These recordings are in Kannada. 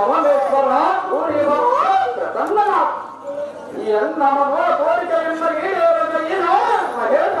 ಪರಮೇಶ್ವರ ಗುರಿವ ಪ್ರಸನ್ನನಾಥ್ ಈ ನಮಗ ಕೋರಿಕೆಯನ್ನು ಈಡೇರಲು ಮಹೇಂದ್ರ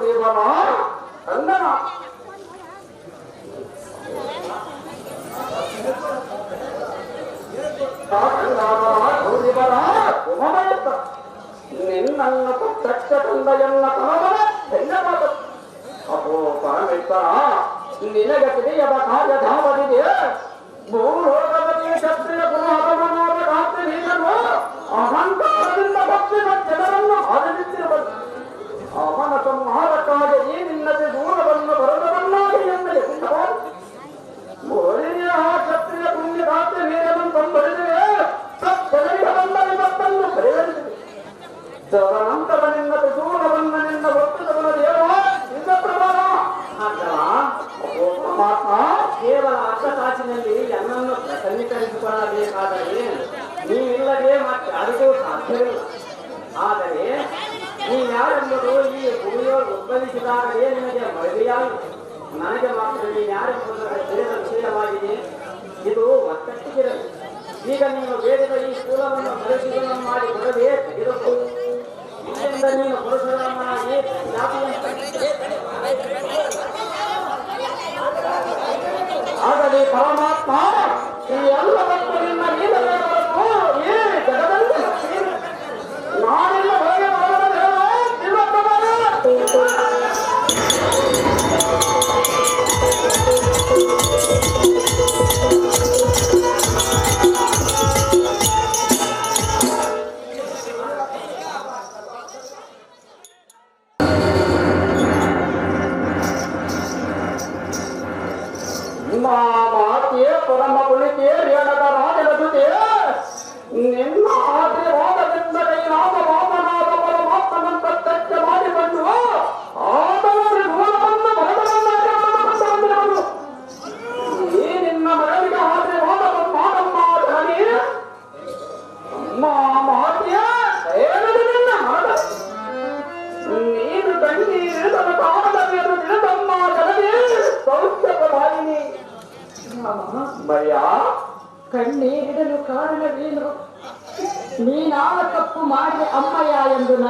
జీవన వందన ನಿನ್ನನ್ನು ಪ್ರತ್ಯಕ್ಷ ತಂದೆಯನ್ನ ತನವನ ಹೆಣ್ಣಮಾತ ಅಪೋ ಪರಮೇಶ್ವರ ನಿನಗೆ ತಿಳಿಯದ ಕಾರ್ಯಧಾಮದಿದೆಯೇ ಭೂಲೋಕ ಪಕ್ಷಪಾತಿನಲ್ಲಿ ಎನ್ನನ್ನು ಸಮೀಕರಿಸಿಕೊಳ್ಳಬೇಕಾದರೆ ನೀವಿಲ್ಲದೆ ಮತ್ತೆ ಅದಕ್ಕೂ ಸಾಧ್ಯವಿಲ್ಲ. ಆದರೆ ನೀವು ಯಾರೆಂಬುದು ಈ ಭೂಮಿಯೋ ಉದ್ಭವಿಸಿದಾಗಲೇ ನಿಮಗೆ ಮಳೆಯಾಗಿ ನನಗೆ ಮಾತ್ರ ನೀವು ಯಾರೆಂಬುದು ತಿಳಿದ ವಿಷಯವಾಗಿದೆ. ಇದು ಒತ್ತಟ್ಟಿಗಿರಲಿ ಈಗ ನೀವು ಬೇಡಿದ ಈ ಸ್ಥೂಲವನ್ನು ಪರಿಶೀಲನೆ ಮಾಡಿ ಬರದೇ ತೆಗೆದುಕೊಂಡು ಇದರಿಂದ ನೀವು ಪರಿಶೀಲನೆ ಜಾತಿಯಂತೆ falar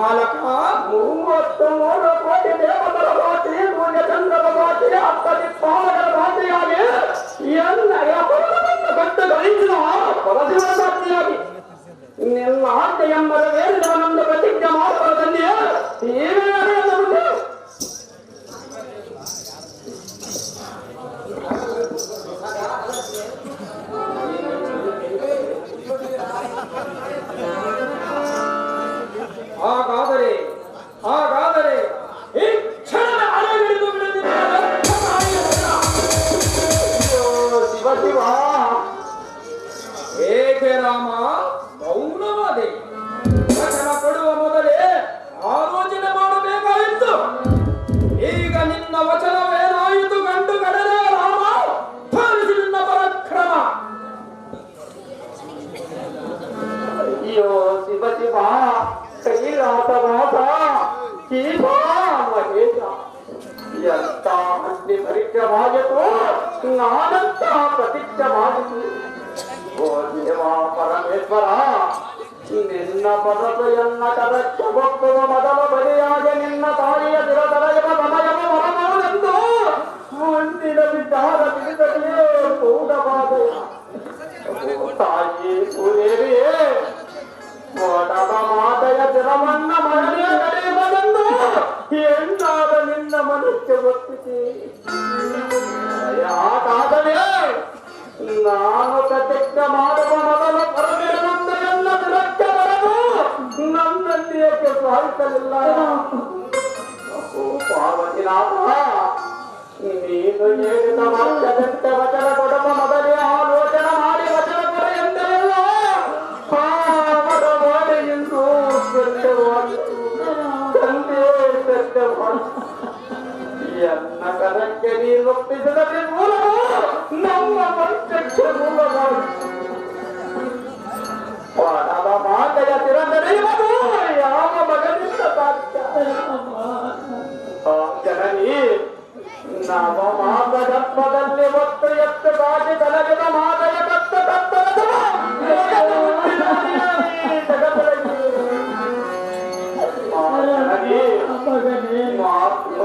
ಬಾಲಕ ಮೂವತ್ತು ಮೂರು ಕೋಟಿ ದೇವತರ ಭಾತಿ ಪೂರ್ಣಚಂದ್ರರ ಭಾತಿ ಅಪ್ಪದಿ ಪಾವನ ಭಾತಿಯಾಗಿ ಎಲ್ಲ ಕಟ್ಟು ಗಳಿಸಿದ ಪರದಿವಸ ನಿನ್ನ ಪದತೆಯನ್ನ ಕರಕ್ಕೆ ಒಪ್ಪುವ ಮೊದಲ ಬಲಿಯಾಗಿ ನಿನ್ನ ತಾಯಿಯ ದಿರದರಗದ ಸಮಯವ ಮರಮರೆಂದು ಮುಂದಿನ ವಿಚಾರ ತಿಳಿದಲಿಯೇ ಕೂಡಬಾದೆಯ ಓ ತಾಯಿ ಸೂರ್ಯರಿಯೇ ಓಟದ ಮಾತೆಯ ದಿನವನ್ನ ಮರಳಿಯ ಕಡೆಯಬಂದು ಹೆಣ್ಣಾದ ನಿನ್ನ ಮನಸ್ಸು ಗೊತ್ತಿಸಿ ಯಾಕಾಗಲೇ ನಾನು ಪ್ರತ್ಯಕ್ಷ ಮಾಡುವ ಏಕೆ ಸಾಧಿಸಲಿಲ್ಲ ಓ ಪಾರ್ವತಿನಾಥ ನೀನು ಹೇಳಿದ ವಾಕ್ಯದಂತೆ ವಚನ ಕೊಡುವ ಮೊದಲೇ ಆಲೋಚನೆ ಮಾಡಿ ವಚನ ಕೊಡ ಎಂದೆಲ್ಲ ಪಾವನ ಮಾಡಿ ಎಂದು ಸತ್ಯವಾಯಿತು ತಂದೆ ಸತ್ಯವಾಯಿತು ಎನ್ನ ಕರಕ್ಕೆ ನೀನು ಒಪ್ಪಿಸಿದ ಮೂಲವು ನಮ್ಮ ವಂಶಕ್ಕೆ ಮೂಲವಾಯಿತು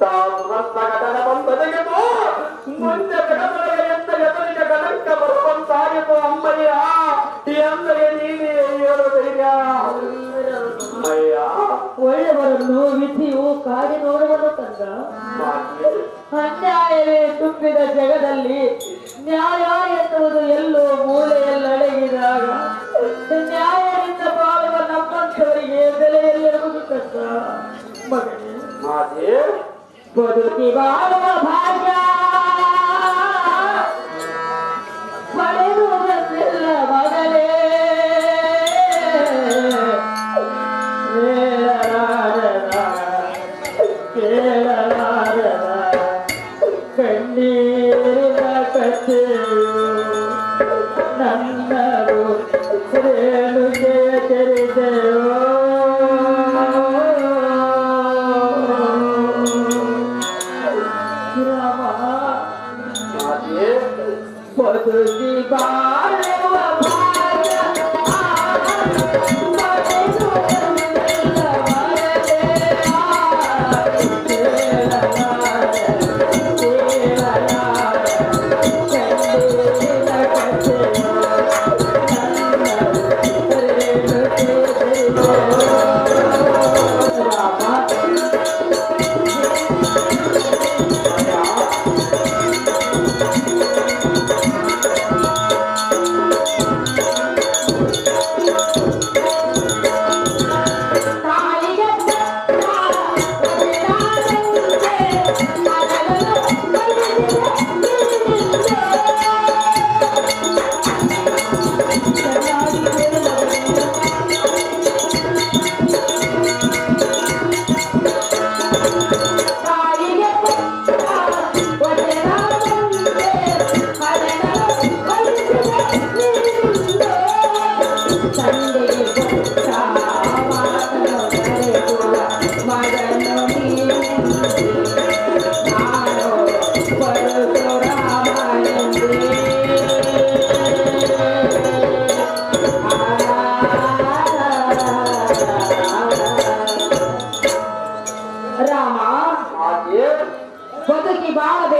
তা রাস্তাঘাটে বন্ধ থেকে তো Bye.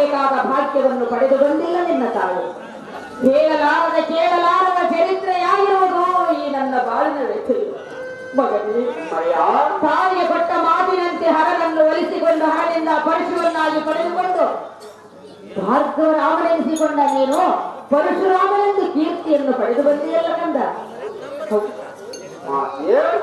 ಬಾಳಬೇಕಾದ ಭಾಗ್ಯವನ್ನು ಬಂದಿಲ್ಲ ನಿನ್ನ ತಾಯಿ. ಹೇಳಲಾರದ ಕೇಳಲಾರದ ಚರಿತ್ರೆಯಾಗಿರುವುದು ಈ ನನ್ನ ಬಾಳಿನ ವ್ಯಕ್ತಿ. ಮಗನೇ ತಾಯಿಗೆ ಕೊಟ್ಟ ಮಾತಿನಂತೆ ಹರನನ್ನು ಒಲಿಸಿಕೊಂಡು ಹರನಿಂದ ಪರಶುವನ್ನಾಗಿ ಪಡೆದುಕೊಂಡು ಭಾರ್ಗವರಾಮನೆನಿಸಿಕೊಂಡ ನೀನು ಪರಶುರಾಮನೆಂದು ಕೀರ್ತಿಯನ್ನು ಪಡೆದು ಬಂದಿಯಲ್ಲ ಕಂದ?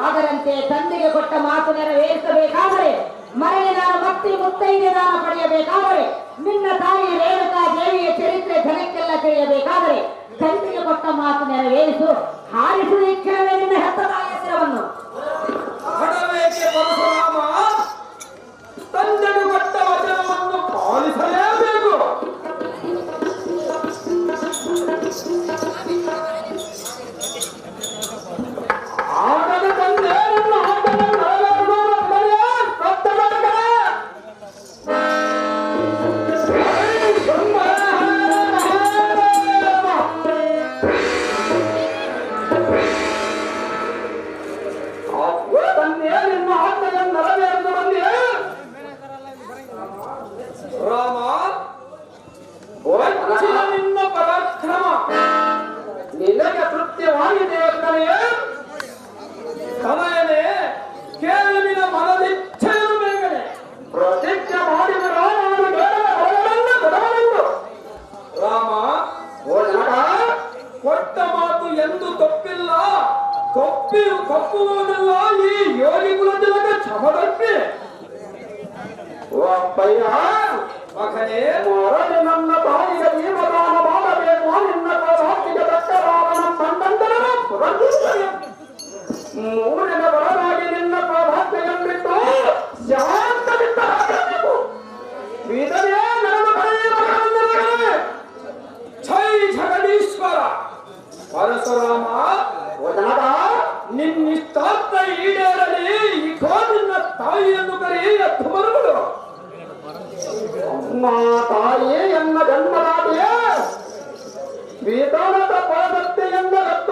ಅದರಂತೆ ತಂದೆಗೆ ಕೊಟ್ಟ ಮಾತು ನೆರವೇರಿಸಬೇಕಾದರೆ ಮರಳಿ ನಾನು ಮತ್ತೆ ಮುತ್ತೈದೆ ದಾನ ಪಡೆಯಬೇಕಾದರೆ ನಿನ್ನ ತಾಯಿ ರೇಣುಕಾ ದೇವಿಯ ಚರಿತ್ರೆ ಜನಕ್ಕೆಲ್ಲ ತಿಳಿಯಬೇಕಾದರೆ ಕೊಟ್ಟ ಮಾತು ನೆರವೇರಿಸು, ಹಾರಿಸು ಕ್ಷಣವೇ ನಿನ್ನ ಹೆತ್ತ ತಾಯಿಯ ಮಾತು ಎಂದು ತಪ್ಪಿಲ್ಲ ತಪ್ಪಿ ತಪ್ಪುವುದಿಲ್ಲ ಈ ಯೋಗಿ ಕುಲತಿಲಕ ಕ್ಷಮದಪ್ಪಿ ಓ ಅಪ್ಪಯ್ಯ ಮಗನೇ ಮೊರಲಿ ನನ್ನ ತಾಯಿಗೆ ಜೀವದಾನ ಮಾಡಬೇಕು ನಿನ್ನ ಕೋಲಾಟಿಗೆ ತಕ್ಕ ರಾವಣ ಮಂಡಂತರನ ಪುರಂದಿರುತ್ತನೆ ಮೂರಿನ ಅಮ್ಮ ತಾಯಿ ಎನ್ನ ಜನ್ಮದಾಟಿಯೇ ವಿಧಾನದ ಪರದತ್ತೆಯಿಂದ ಎಂದ ರಕ್ತ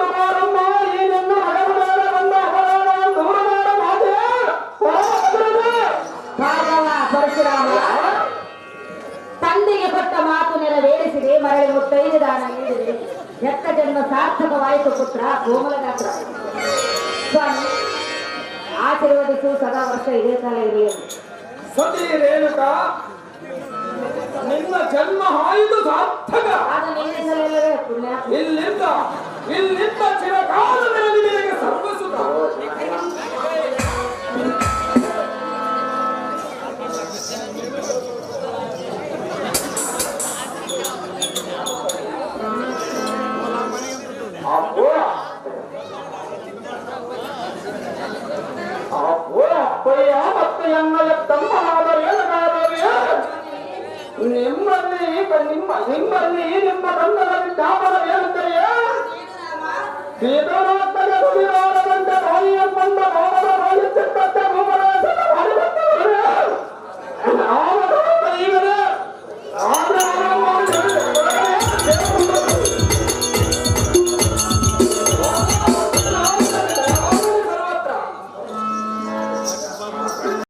ಈ ನನ್ನ ಮಗನ ಮೇಲೆ ಬಂದ ಅಪರಾಧ ದೂರ ಮಾಡ ಮಾತೆ ಪರಶುರಾಮ ತಂದೆಗೆ ಕೊಟ್ಟ ಮಾತು ನೆರವೇರಿಸಿದೆ ಮರಳಿ ಮುತ್ತೈದೆ ದಾನ ನೀಡಿದೆ. ಎತ್ತ ಜನ್ಮ ಸಾರ್ಥಕವಾಯಿತು ಪುತ್ರ ಕೋಮಲಗಾತ್ರ. ಸ್ವಾಮಿ ಆಶೀರ್ವದಿಸು ಸದಾ ವರ್ಷ ಇದೇ ಕಾಲ ಇರಲಿ. ಸತಿ ರೇಣುಕ ನಿನ್ನ ಜನ್ಮ ಆಯುಧ ಸಾರ್ಥಕ. ಇಲ್ಲಿಂದ ಇಲ್ಲಿಂದ ಚಿರಕಾಲದಲ್ಲಿ ನಿಮ್ಮಲ್ಲಿ ನಿಮ್ಮ ತಂಡದಲ್ಲಿ ಚಾಪನ ಹೇಳುತ್ತೆಯೇ ಸೀತಾರಾಮನ